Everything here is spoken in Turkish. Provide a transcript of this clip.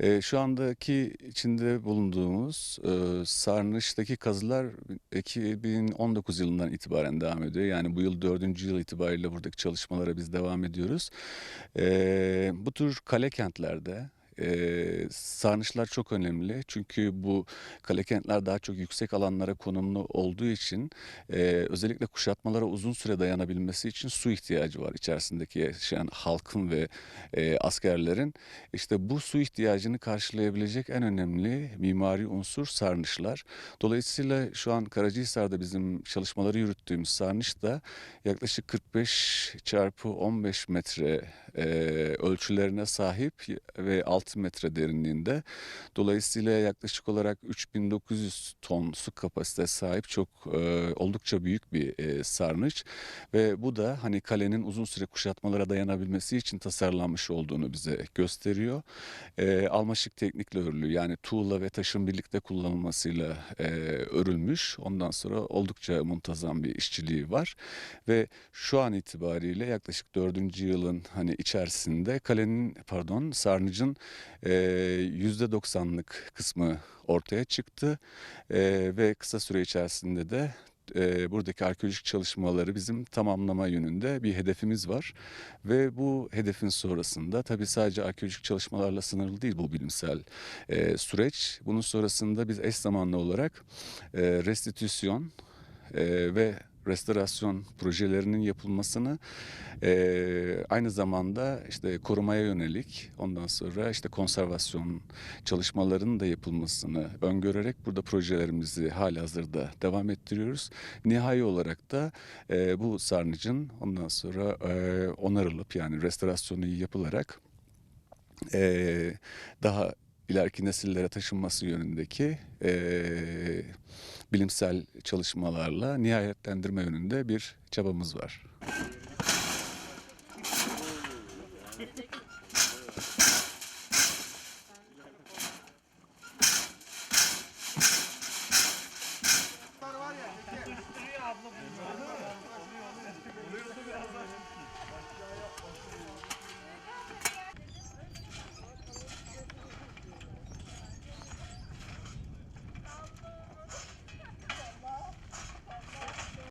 E, şu andaki içinde bulunduğumuz e, Sarnıç'taki kazılar 2019 yılından itibaren devam ediyor. Yani bu yıl dördüncü yıl itibariyle buradaki çalışmalara biz devam ediyoruz. E, bu tür kale kentlerde e, sarnıçlar çok önemli çünkü bu kale kentler daha çok yüksek alanlara konumlu olduğu için e, özellikle kuşatmalara uzun süre dayanabilmesi için su ihtiyacı var içerisindeki yaşayan halkın ve e, askerlerin. İşte bu su ihtiyacını karşılayabilecek en önemli mimari unsur sarnıçlar. Dolayısıyla şu an Karacahisar'da bizim çalışmaları yürüttüğümüz sarnıç da yaklaşık 45 çarpı 15 metre e, ölçülerine sahip ve 6 metre derinliğinde. Dolayısıyla yaklaşık olarak 3900 ton su kapasitesi sahip çok e, oldukça büyük bir e, sarnıç ve bu da hani kalenin uzun süre kuşatmalara dayanabilmesi için tasarlanmış olduğunu bize gösteriyor. E, almaşık teknikle örülü yani tuğla ve taşın birlikte kullanılmasıyla e, örülmüş. Ondan sonra oldukça muntazam bir işçiliği var ve şu an itibariyle yaklaşık dördüncü yılın hani içerisinde kalenin pardon sarnıcın e, yüzde doksanlık kısmı ortaya çıktı E, ve kısa süre içerisinde de e, buradaki arkeolojik çalışmaları bizim tamamlama yönünde bir hedefimiz var ve bu hedefin sonrasında tabii sadece arkeolojik çalışmalarla sınırlı değil bu bilimsel e, süreç. Bunun sonrasında biz eş zamanlı olarak e, restitüsyon e, ve restorasyon projelerinin yapılmasını e, aynı zamanda işte korumaya yönelik ondan sonra işte konservasyon çalışmalarının da yapılmasını öngörerek burada projelerimizi halihazırda devam ettiriyoruz. Nihai olarak da e, bu sarnıcın ondan sonra e, onarılıp yani restorasyonu yapılarak e, daha ileriki nesillere taşınması yönündeki e, bilimsel çalışmalarla nihayetlendirme yönünde bir çabamız var.